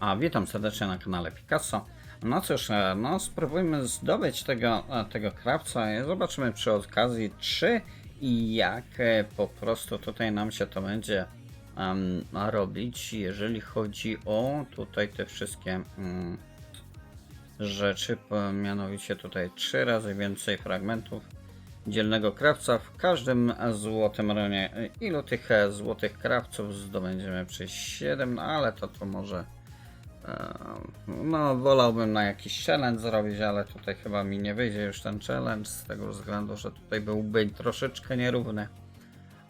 A witam serdecznie na kanale Picasso. No cóż, e, no spróbujmy zdobyć tego, e, tego krawca i zobaczymy przy okazji czy i jak e, po prostu tutaj nam się to będzie em, robić, jeżeli chodzi o tutaj te wszystkie mm, rzeczy, mianowicie tutaj trzy razy więcej fragmentów dzielnego krawca w każdym złotym runie. Ilu tych złotych krawców zdobędziemy przez 7, no ale to to może no wolałbym na jakiś challenge zrobić, ale tutaj chyba mi nie wyjdzie już ten challenge z tego względu, że tutaj byłby troszeczkę nierówny.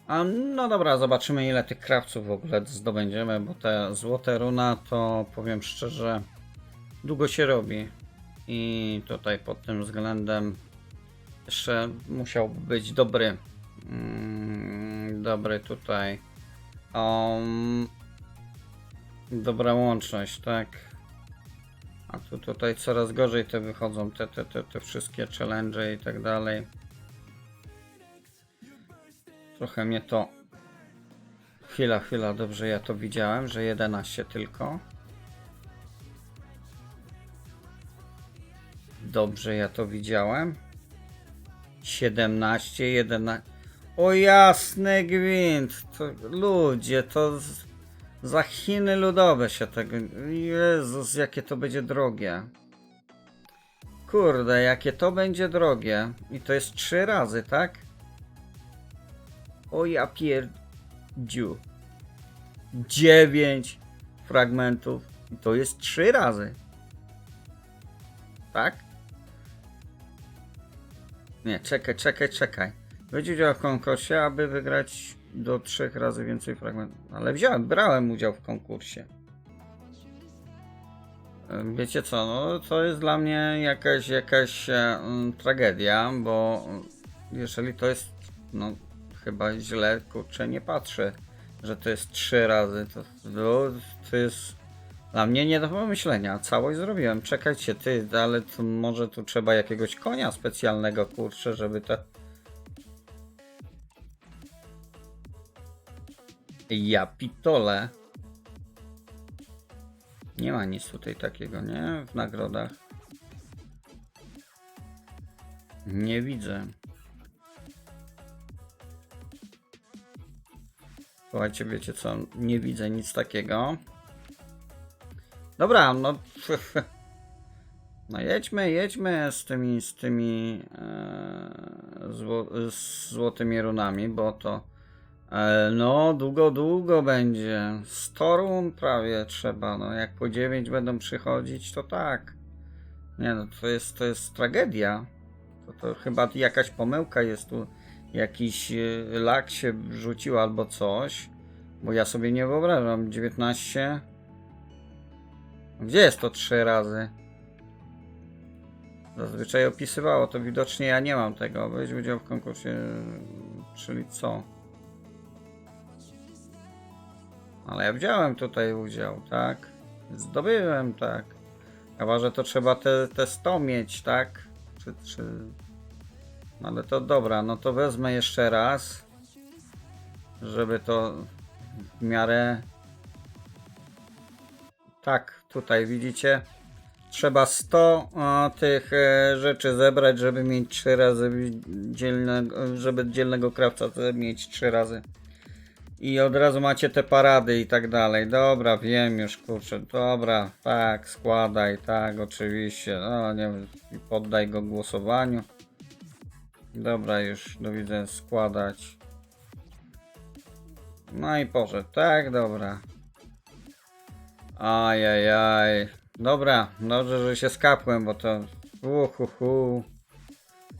A no dobra, zobaczymy ile tych krawców w ogóle zdobędziemy, bo te złote runa to powiem szczerze długo się robi i tutaj pod tym względem jeszcze musiałby być dobry. Mm, dobry tutaj. Um, dobra łączność, tak. A tu tutaj coraz gorzej te wychodzą, te, te, te, te wszystkie challenge i tak dalej. Trochę mnie to. Chwila, chwila, dobrze ja to widziałem, że 11 tylko. Dobrze ja to widziałem. 17, 11. O jasny gwint! To, ludzie, to z, za Chiny ludowe się tego. Jezus, jakie to będzie drogie. Kurde, jakie to będzie drogie. I to jest trzy razy, tak? O ja pierdziu. 9 fragmentów. I to jest trzy razy. Tak? Nie, czekaj, czekaj, czekaj. Weź udział w konkursie, aby wygrać do trzech razy więcej fragmentów. Ale wziąłem, brałem udział w konkursie. Em, Wiecie co, no to jest dla mnie jakaś, jakaś e, tragedia, bo mm, jeżeli to jest, no chyba źle, kurczę, nie patrzę, że to jest trzy razy, to, to, to jest dla mnie nie do pomyślenia. Całość zrobiłem. Czekajcie, ty, ale to może tu trzeba jakiegoś konia specjalnego, kurczę, żeby to. Ja pitole. Nie ma nic tutaj takiego, nie? W nagrodach. Nie widzę. Słuchajcie, wiecie co? Nie widzę nic takiego. Dobra, no. No jedźmy, jedźmy z tymi, z tymi e, zło, z złotymi runami, bo to no długo, długo będzie. 100 run prawie trzeba, no jak po 9 będą przychodzić, to tak. Nie no, to jest, to jest tragedia. To, to chyba jakaś pomyłka jest tu, jakiś e, lak się wrzucił albo coś, bo ja sobie nie wyobrażam. 19 gdzie jest to trzy razy? Zazwyczaj opisywało to widocznie ja nie mam tego. Weź udział w konkursie, czyli co? Ale ja wziąłem tutaj udział, tak? Zdobyłem, tak. Chyba, że to trzeba te, te 100 mieć, tak? Czy, czy... No ale to dobra, no to wezmę jeszcze raz, żeby to w miarę tak, tutaj widzicie. Trzeba 100 o, tych e, rzeczy zebrać, żeby mieć 3 razy dzielnego, żeby dzielnego krawca mieć 3 razy. I od razu macie te parady i tak dalej. Dobra, wiem już, kurczę. Dobra, tak, składaj, tak, oczywiście. No, nie poddaj go głosowaniu. Dobra, już do widzenia, składać. No i poszedł, tak, dobra. Ajajaj. Dobra, dobrze, że się skapłem, bo to... Uhuhu.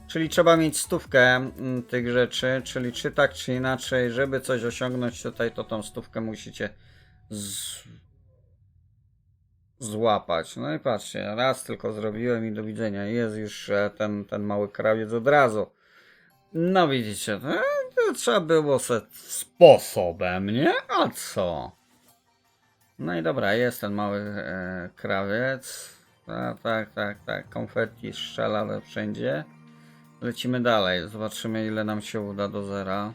Czyli trzeba mieć stówkę mm, tych rzeczy, czyli czy tak, czy inaczej, żeby coś osiągnąć tutaj, to tą stówkę musicie z... złapać. No i patrzcie, raz tylko zrobiłem i do widzenia. Jest już e, ten, ten mały krawiec od razu. No widzicie, to, to trzeba było se sposobem, nie? A co? No i dobra, jest ten mały e, krawiec. Tak, tak, tak, tak. Konfetti strzela wszędzie. Lecimy dalej. Zobaczymy ile nam się uda do zera.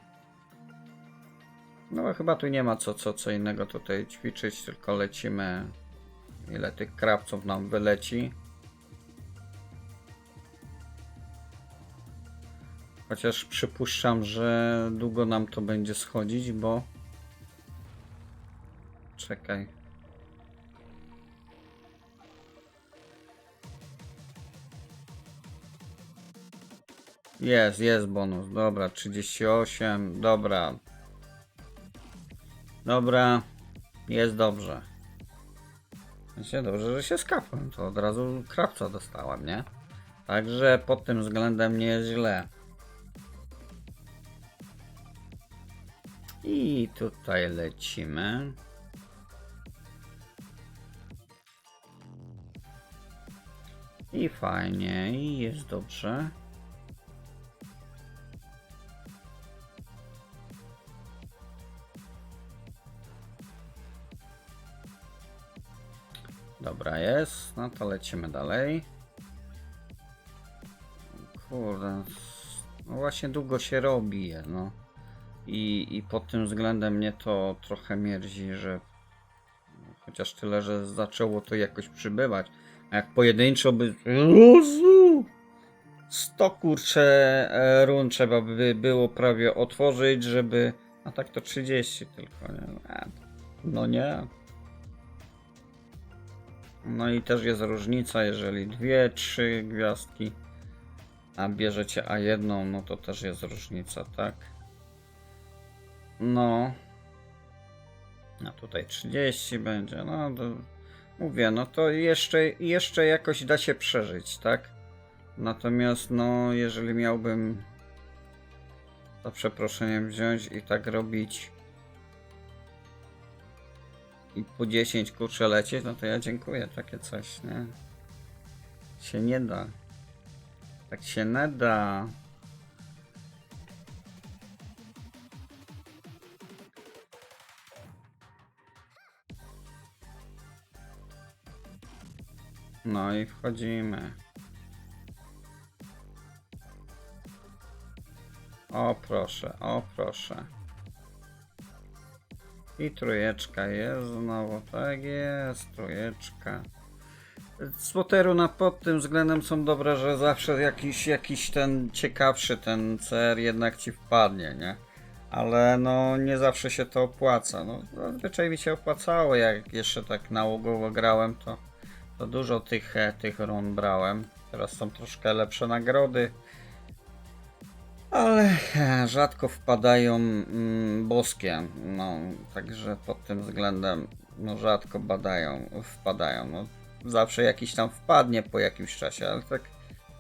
No chyba tu nie ma co, co, co innego tutaj ćwiczyć, tylko lecimy ile tych krawców nam wyleci. Chociaż przypuszczam, że długo nam to będzie schodzić, bo... Czekaj. Jest, jest bonus. Dobra, 38. Dobra. Dobra. Jest dobrze. Znaczy, dobrze, że się skapłem. To od razu krawca dostałem, nie? Także pod tym względem nie jest źle. I tutaj lecimy. I fajnie, i jest dobrze. Dobra jest, no to lecimy dalej. Kurde, no właśnie długo się robi, je, no. I, I pod tym względem mnie to trochę mierzi, że chociaż tyle, że zaczęło to jakoś przybywać. A jak pojedynczo by... Jezu! 100 kurcze e, run trzeba by było prawie otworzyć, żeby... A tak to 30 tylko, nie? No nie. No i też jest różnica, jeżeli dwie, trzy gwiazdki, a bierzecie A1, no to też jest różnica, tak? No. A tutaj 30 będzie, no to mówię, no to jeszcze, jeszcze jakoś da się przeżyć, tak? Natomiast no, jeżeli miałbym za przeproszeniem wziąć i tak robić i po 10 kurczę lecieć, no to ja dziękuję, takie coś, nie? Się nie da. Tak się nie da. No i wchodzimy. O proszę, o proszę. I trójeczka jest znowu, tak jest, trójeczka. Spoteru na pod tym względem są dobre, że zawsze jakiś, jakiś ten ciekawszy ten CR jednak ci wpadnie, nie? Ale no nie zawsze się to opłaca. No zazwyczaj mi się opłacało, jak jeszcze tak nałogowo grałem, to, to dużo tych, e, tych run brałem. Teraz są troszkę lepsze nagrody. Ale rzadko wpadają mm, boskie, no także pod tym względem no rzadko badają, wpadają. No, zawsze jakiś tam wpadnie po jakimś czasie, ale tak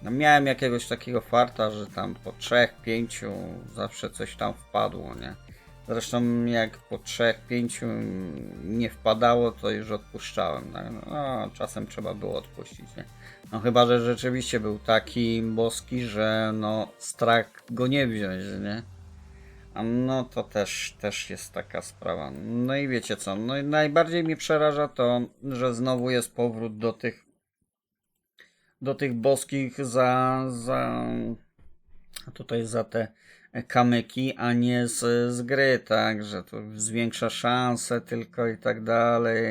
no, miałem jakiegoś takiego farta, że tam po trzech, pięciu zawsze coś tam wpadło, nie? Zresztą jak po trzech, pięciu nie wpadało, to już odpuszczałem. Tak? No, czasem trzeba było odpuścić, nie? No chyba, że rzeczywiście był taki boski, że no strach go nie wziąć, nie? A no to też, też jest taka sprawa. No i wiecie co, no i najbardziej mi przeraża to, że znowu jest powrót do tych do tych boskich za, za tutaj za te kamyki, a nie z, z gry, tak, że to zwiększa szanse tylko i tak dalej.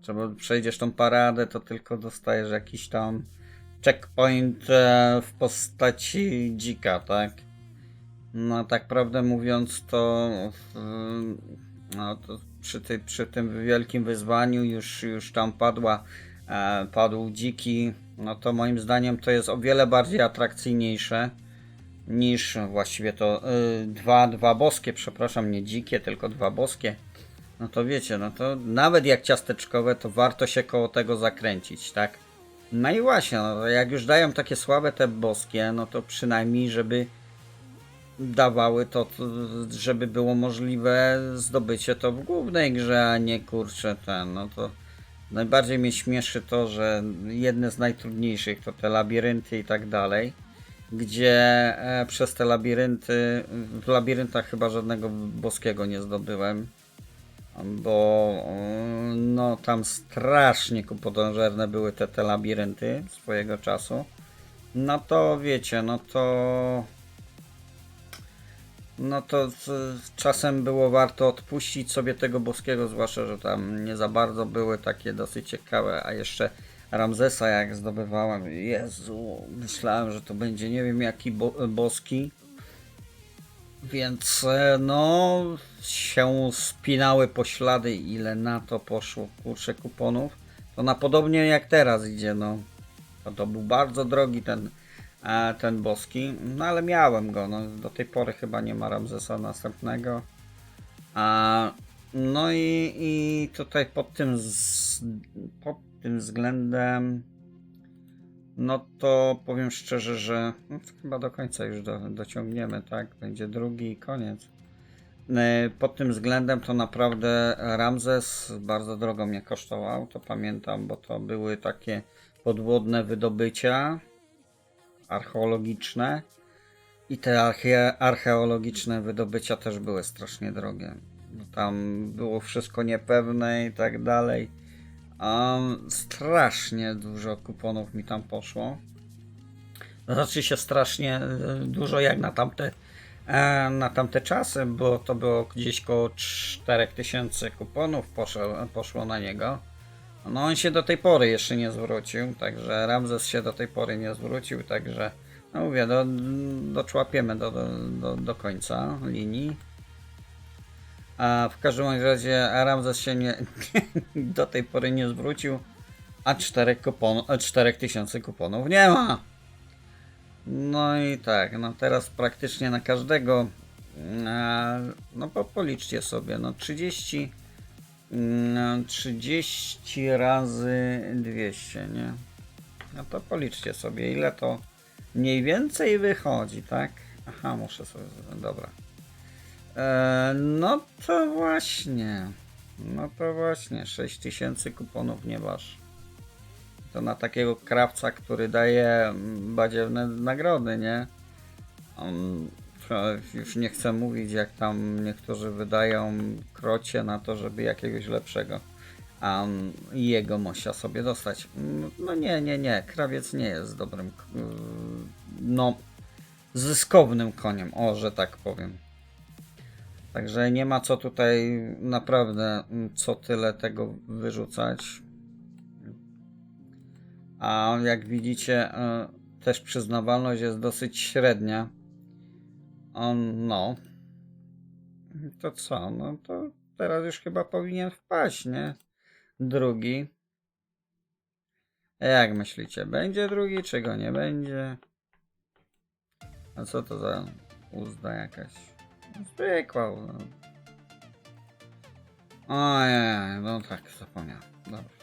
Trzeba przejdziesz tą paradę, to tylko dostajesz jakiś tam checkpoint e, w postaci dzika, tak? No tak prawdę mówiąc to, w- no, to przy, tej, przy tym wielkim wyzwaniu już, już tam padła, e, padł dziki, no to moim zdaniem to jest o wiele bardziej atrakcyjniejsze niż właściwie to y, dwa, dwa boskie, przepraszam, nie dzikie, tylko dwa boskie. No to wiecie, no to nawet jak ciasteczkowe, to warto się koło tego zakręcić, tak? No i właśnie, no jak już dają takie słabe te boskie, no to przynajmniej, żeby dawały to, żeby było możliwe zdobycie to w głównej grze, a nie kurczę ten, no to najbardziej mnie śmieszy to, że jedne z najtrudniejszych to te labirynty i tak dalej, gdzie e, przez te labirynty, w labiryntach chyba żadnego boskiego nie zdobyłem, bo e, no tam strasznie kupodążerne były te, te labirynty swojego czasu. No to wiecie, no to no to czasem było warto odpuścić sobie tego boskiego, zwłaszcza, że tam nie za bardzo były takie dosyć ciekawe, a jeszcze Ramzesa jak zdobywałem, Jezu, myślałem, że to będzie nie wiem jaki bo, boski. Więc e, no się spinały poślady, ile na to poszło kurczę kuponów. To na podobnie jak teraz idzie, no. To, to był bardzo drogi ten, e, ten boski, no ale miałem go, no do tej pory chyba nie ma Ramzesa następnego. A, no i, i tutaj pod tym, z, pod tym względem, no to powiem szczerze, że no, chyba do końca już do, dociągniemy, tak? Będzie drugi i koniec. E, Pod tym względem to naprawdę Ramzes bardzo drogo mnie kosztował, to pamiętam, bo to były takie podwodne wydobycia archeologiczne i te arche archeologiczne wydobycia też były strasznie drogie. Tam było wszystko niepewne i tak dalej. Um, strasznie dużo kuponów mi tam poszło. Znaczy się strasznie e, dużo jak na tamte, e, na tamte czasy, bo to było gdzieś koło 4000 kuponów poszło, poszło na niego. No on się do tej pory jeszcze nie zwrócił, także Ramzes się do tej pory nie zwrócił, także no mówię, do, doczłapiemy do, do, do, do końca linii. A w każdym razie Ramzes się nie, do tej pory nie zwrócił, a 4 kupon, 4000 kuponów nie ma. No i tak, no teraz praktycznie na każdego, e, no po, policzcie sobie, no 30, mm, 30 razy 200, nie? No to policzcie sobie, ile to mniej więcej wychodzi, tak? Aha, muszę sobie, dobra. E, no to właśnie, no to właśnie, 6000 kuponów nie waż. To na takiego krawca, który daje mm, badziewne nagrody, nie? To już nie chcę mówić, jak tam niektórzy wydają krocie na to, żeby jakiegoś lepszego um, jego mosia sobie dostać. Mm, No nie, nie, nie. Krawiec nie jest dobrym, no, zyskownym koniem, o, że tak powiem. Także nie ma co tutaj naprawdę mm, co tyle tego wyrzucać. A jak widzicie, e, też przyznawalność jest dosyć średnia. On, no. To co? No to teraz już chyba powinien wpaść, nie? Drugi. Jak myślicie, będzie drugi, czy go nie będzie? A co to za uzda jakaś? Zwykła. No. Ojej, no tak, zapomniałem. Dobra.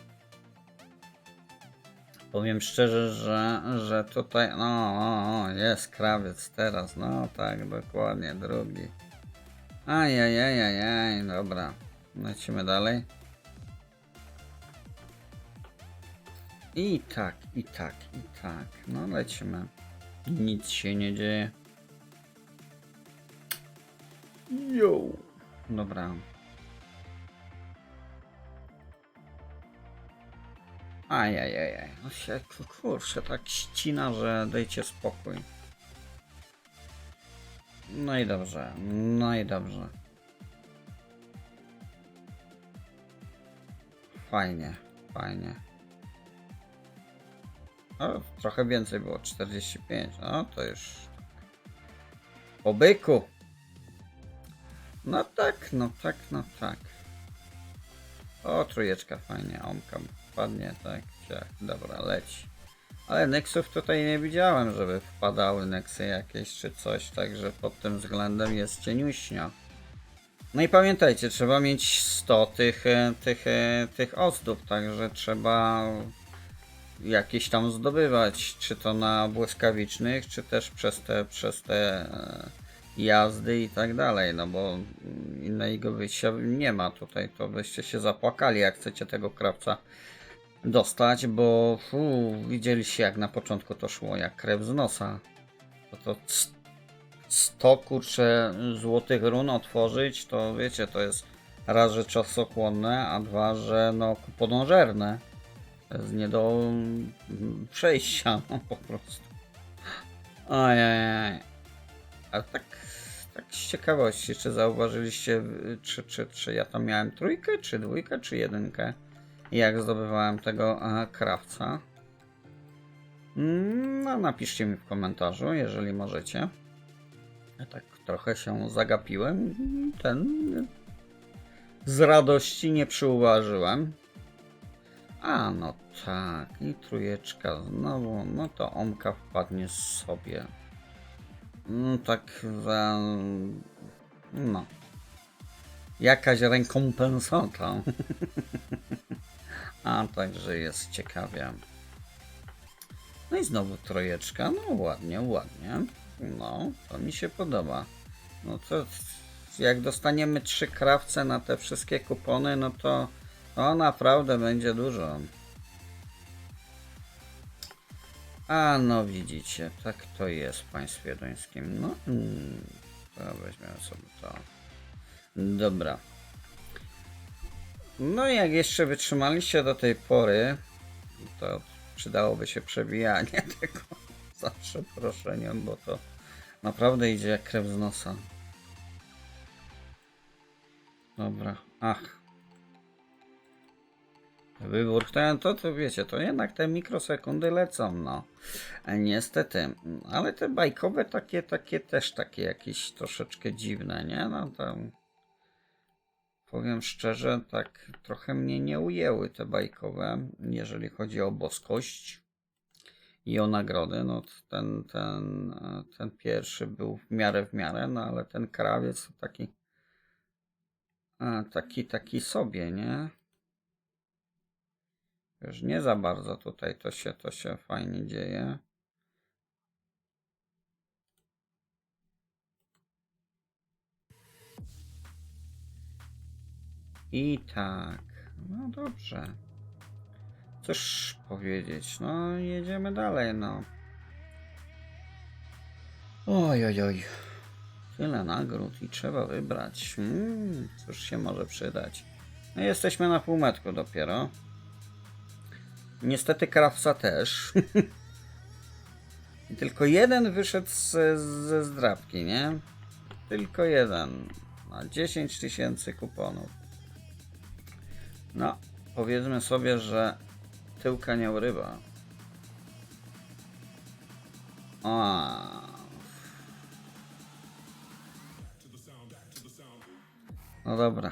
Powiem szczerze, że, że tutaj, no, o, o, jest krawiec teraz, no tak, dokładnie, drugi. Ajajajajaj, dobra, lecimy dalej. I tak, i tak, i tak, no lecimy. Nic się nie dzieje. Yo. Dobra. Ajajajaj, no się kurczę tak ścina, że dajcie spokój. No i dobrze, no i dobrze. Fajnie, fajnie. O, trochę więcej było, 45, no to już... Po byku! No tak, no tak, no tak. O, trójeczka fajnie, omka wpadnie, tak, ciach, dobra, leci. Ale Nexów tutaj nie widziałem, żeby wpadały Nexy jakieś czy coś, także pod tym względem jest cieniuśnia. No i pamiętajcie, trzeba mieć 100 tych, e, tych, e, tych ozdób, także trzeba jakieś tam zdobywać, czy to na błyskawicznych, czy też przez te, przez te e, jazdy i tak dalej, no bo innego wyjścia nie ma tutaj, to byście się zapłakali, jak chcecie tego krawca dostać, bo fu, widzieliście jak na początku to szło, jak krew z nosa. To, to c- 100 kurczę złotych run otworzyć, to wiecie, to jest raz, że czasochłonne, a dwa, że no kuponożerne. To jest nie do mm, przejścia, no po prostu. Ojej. A tak, tak z ciekawości, czy zauważyliście, czy, czy, czy ja tam miałem trójkę, czy dwójkę, czy jedynkę, jak zdobywałem tego e, krawca. Mm, No, napiszcie mi w komentarzu, jeżeli możecie. Ja tak trochę się zagapiłem. Ten z radości nie przyuważyłem. A, no tak, i trójeczka znowu, no to omka wpadnie sobie. No tak za... no. Jakaś rekompensata. A, także jest ciekawie. No i znowu trojeczka, no ładnie, ładnie. No, to mi się podoba. No to jak dostaniemy trzy krawce na te wszystkie kupony, no to, to naprawdę będzie dużo. A no widzicie, tak to jest w państwie duńskim. No, mm, weźmiemy sobie to. Dobra. No jak jeszcze wytrzymaliście do tej pory, to przydałoby się przebijanie tego za przeproszeniem, bo to naprawdę idzie jak krew z nosa. Dobra, ach. Wybór ten, to, to wiecie, to jednak te mikrosekundy lecą, no. E, Niestety, ale te bajkowe takie, takie też takie jakieś troszeczkę dziwne, nie? No tam powiem szczerze, tak trochę mnie nie ujęły te bajkowe, jeżeli chodzi o boskość i o nagrody. No ten, ten, e, ten pierwszy był w miarę w miarę, no ale ten krawiec taki a, taki, taki sobie, nie? Już nie za bardzo tutaj to się, to się fajnie dzieje. I tak, no dobrze. Cóż powiedzieć, no jedziemy dalej, no. Oj, oj, oj. Tyle nagród i trzeba wybrać. Hmm, cóż się może przydać. No jesteśmy na półmetku dopiero. Niestety krawca też. I tylko jeden wyszedł z, ze zdrabki, nie? Tylko jeden. Na 10 tysięcy kuponów. No, powiedzmy sobie, że tyłka nie urywa. A. No dobra.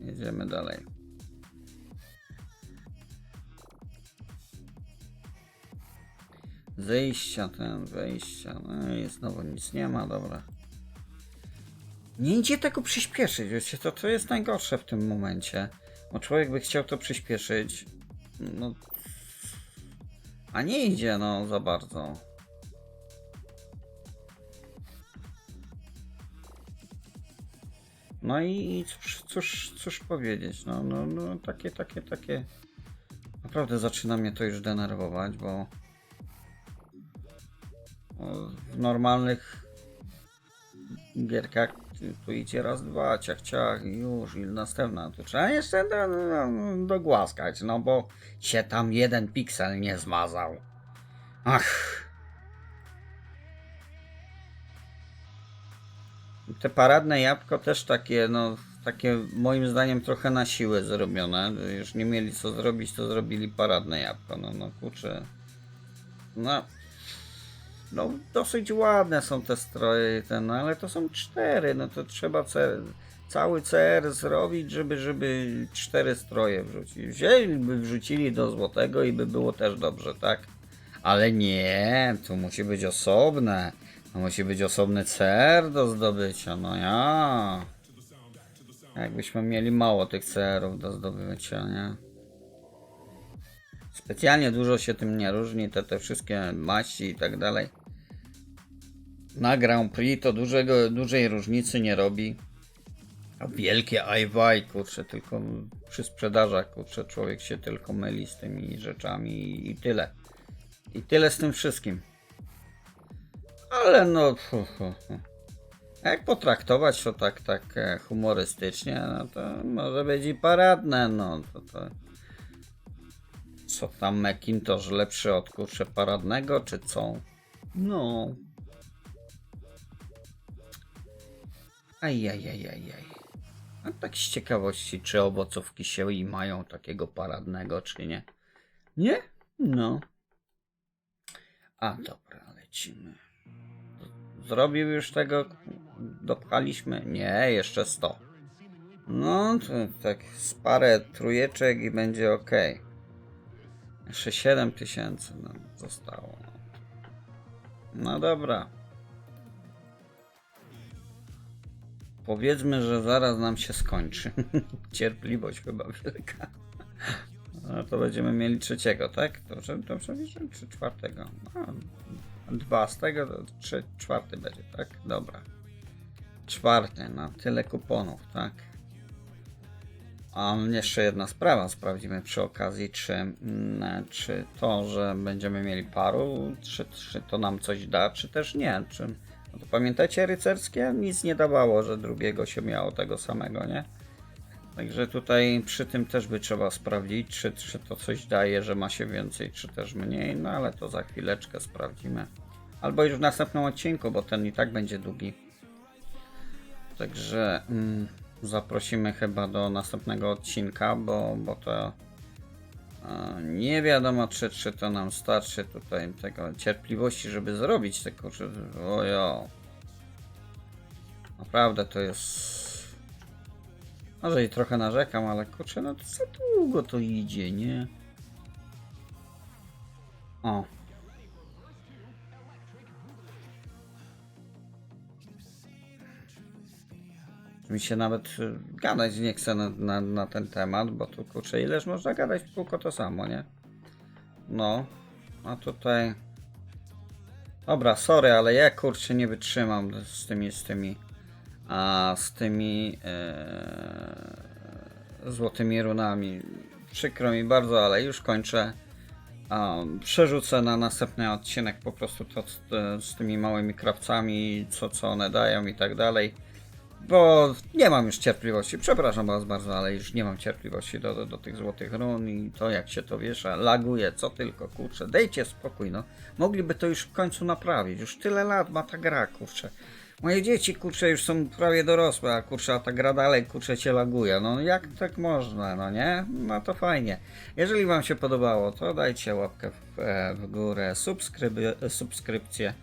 Jedziemy dalej. Zejścia ten, wejścia. No i znowu nic nie ma, dobra. Nie idzie tego przyspieszyć, wiecie, to, to jest najgorsze w tym momencie. Bo człowiek by chciał to przyspieszyć. No. A nie idzie, no, za bardzo. No i, cóż, cóż, cóż powiedzieć, no, no, no, takie, takie, takie. Naprawdę zaczyna mnie to już denerwować, bo w normalnych gierkach tu idzie raz, dwa, ciach, ciach i już, i następna. Tu trzeba jeszcze do, do, dogłaskać, no bo się tam jeden piksel nie zmazał. Ach. Te paradne jabłko też takie, no, takie moim zdaniem trochę na siłę zrobione. Już nie mieli co zrobić, to zrobili paradne jabłko. No, no kurczę. No, no dosyć ładne są te stroje, ten, no, ale to są cztery, no to trzeba CR, cały CR zrobić, żeby, żeby cztery stroje wrzucić. Wzięliby, wrzucili do złotego i by było też dobrze, tak? Ale nie, tu musi być osobne. To musi być osobny CR do zdobycia, no ja. Jakbyśmy mieli mało tych CR-ów do zdobycia, nie? Specjalnie dużo się tym nie różni, te, te wszystkie maści i tak dalej. Na Grand Prix to dużego, dużej różnicy nie robi. A wielkie ajwaj, kurczę, tylko przy sprzedażach, kurczę, człowiek się tylko myli z tymi rzeczami i, tyle. I tyle z tym wszystkim. Ale no, jak potraktować to tak, tak e, humorystycznie, no to może być i paradne, no to, to co tam Macintosh lepszy od kurczę paradnego, czy co? No. Ajajajajaj. A tak z ciekawości, czy owocówki się i mają takiego paradnego, czy nie? Nie? No. A dobra, lecimy. Zrobił już tego? Dopchaliśmy? Nie, jeszcze 100. No, to tak z parę trójeczek i będzie ok. Jeszcze 7 tysięcy nam zostało. No dobra. Powiedzmy, że zaraz nam się skończy. Cierpliwość chyba wielka. No to będziemy mieli trzeciego, tak? Dobrze, dobrze widzę? Czy czwartego? A, dwa z tego, to trzy, czwarty będzie, tak? Dobra. Czwarty, na tyle kuponów, tak? A jeszcze jedna sprawa, sprawdzimy przy okazji, czy, mm, czy to, że będziemy mieli paru, czy, czy to nam coś da, czy też nie. Czy, no to pamiętacie rycerskie? Nic nie dawało, że drugiego się miało tego samego, nie? Także tutaj przy tym też by trzeba sprawdzić, czy, czy to coś daje, że ma się więcej, czy też mniej, no ale to za chwileczkę sprawdzimy. Albo już w następnym odcinku, bo ten i tak będzie długi. Także mm, zaprosimy chyba do następnego odcinka, bo, bo to nie wiadomo, czy, czy to nam starczy tutaj tego cierpliwości, żeby zrobić te kurczę. Ojo. Naprawdę to jest. Może i trochę narzekam, ale kurczę, no to za długo to idzie, nie? O. Mi się nawet y, gadać nie chce na, na, na ten temat, bo tu kurczę, ileż można gadać tylko to samo, nie? No, a tutaj... Dobra, sorry, ale ja kurczę nie wytrzymam z tymi, z tymi, a z tymi e, złotymi runami. Przykro mi bardzo, ale już kończę. A, przerzucę na następny odcinek po prostu to z, z tymi małymi krawcami, co, co one dają i tak dalej. Bo nie mam już cierpliwości. Przepraszam was bardzo, ale już nie mam cierpliwości do, do, do tych złotych run i to jak się to wiesza, laguje, co tylko, kurczę. Dejcie spokój, no. Mogliby to już w końcu naprawić. Już tyle lat ma ta gra, kurczę. Moje dzieci, kurczę, już są prawie dorosłe, a kurczę, a ta gra dalej, kurczę, cię laguje. No jak tak można, no nie? No to fajnie. Jeżeli wam się podobało, to dajcie łapkę w, e, w górę, subskryby, subskrypcję.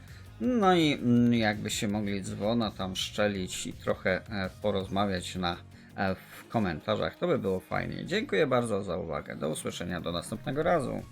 No i mm, jakbyście mogli dzwona tam szczelić i trochę e, porozmawiać na, e, w komentarzach, to by było fajnie. Dziękuję bardzo za uwagę. Do usłyszenia do następnego razu.